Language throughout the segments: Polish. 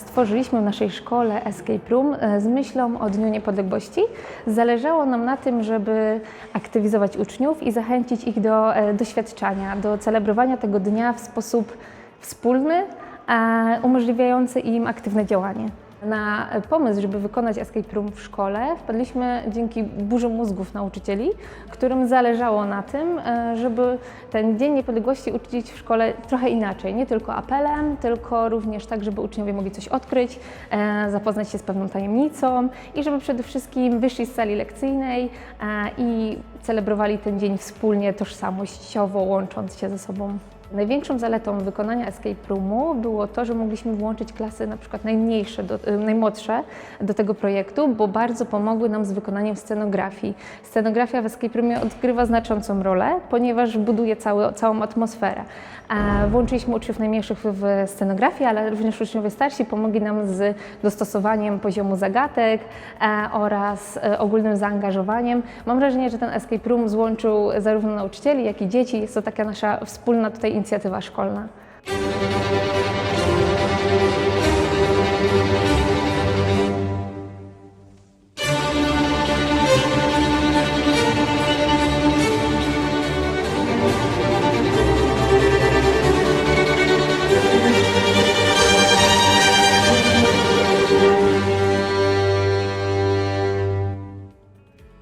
stworzyliśmy w naszej szkole Escape Room e, z myślą o Dniu Niepodległości. Zależało nam na tym, żeby aktywizować uczniów i zachęcić ich do e, doświadczania, do celebrowania tego dnia w sposób wspólny, umożliwiający im aktywne działanie. Na pomysł, żeby wykonać escape room w szkole, wpadliśmy dzięki burzy mózgów nauczycieli, którym zależało na tym, e, żeby ten Dzień Niepodległości uczcić w szkole trochę inaczej. Nie tylko apelem, tylko również tak, żeby uczniowie mogli coś odkryć, e, zapoznać się z pewną tajemnicą i żeby przede wszystkim wyszli z sali lekcyjnej e, i celebrowali ten dzień wspólnie, tożsamościowo, łącząc się ze sobą. Największą zaletą wykonania escape roomu było to, że mogliśmy włączyć klasy na przykład najmniejsze, do, y, najmłodsze do tego projektu, bo bardzo pomogły nam z wykonaniem scenografii. Scenografia w escape roomie odgrywa znaczącą rolę, ponieważ buduje cały, całą atmosferę. Włączyliśmy uczniów najmniejszych w scenografię, ale również uczniowie starsi pomogli nam z dostosowaniem poziomu zagadek e, oraz e, ogólnym zaangażowaniem. Mam wrażenie, że ten escape room złączył zarówno nauczycieli, jak i dzieci. Jest to taka nasza wspólna tutaj inicjatywa szkolna.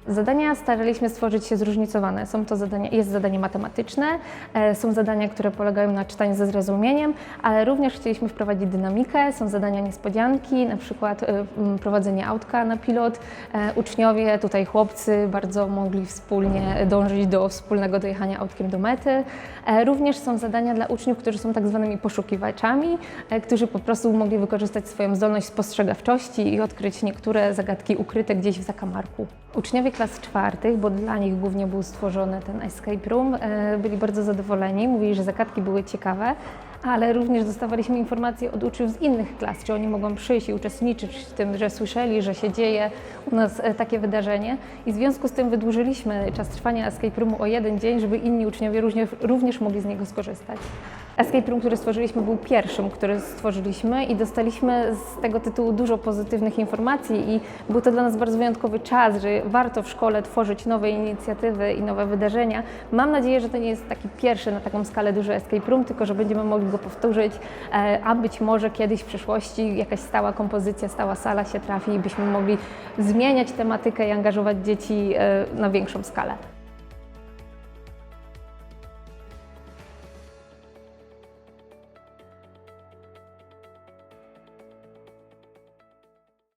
Zadania staraliśmy stworzyć się zróżnicowane. Są to zadania, jest zadanie matematyczne, e, są zadania, które polegają na czytaniu ze zrozumieniem, ale również chcieliśmy wprowadzić dynamikę, są zadania niespodzianki, na przykład e, prowadzenie autka na pilot. E, Uczniowie, tutaj chłopcy, bardzo mogli wspólnie dążyć do wspólnego dojechania autkiem do mety. Również są zadania dla uczniów, którzy są tak zwanymi poszukiwaczami, którzy po prostu mogli wykorzystać swoją zdolność spostrzegawczości i odkryć niektóre zagadki ukryte gdzieś w zakamarku. Uczniowie klas czwartych, bo dla nich głównie był stworzony ten escape room, e, byli bardzo zadowoleni, mówili, że zagadki były ciekawe, ale również dostawaliśmy informacje od uczniów z innych klas, czy oni mogą przyjść i uczestniczyć w tym, że słyszeli, że się dzieje u nas e, takie wydarzenie i w związku z tym wydłużyliśmy czas trwania escape roomu o jeden dzień, żeby inni uczniowie również, również mogli z niego skorzystać. Escape Room, który stworzyliśmy, był pierwszym, który stworzyliśmy i dostaliśmy z tego tytułu dużo pozytywnych informacji i był to dla nas bardzo wyjątkowy czas, że warto w szkole tworzyć nowe inicjatywy i nowe wydarzenia. Mam nadzieję, że to nie jest taki pierwszy na taką skalę duży Escape Room, tylko że będziemy mogli go powtórzyć, e, a być może kiedyś w przyszłości jakaś stała kompozycja, stała sala się trafi i byśmy mogli zmieniać tematykę i angażować dzieci e, na większą skalę.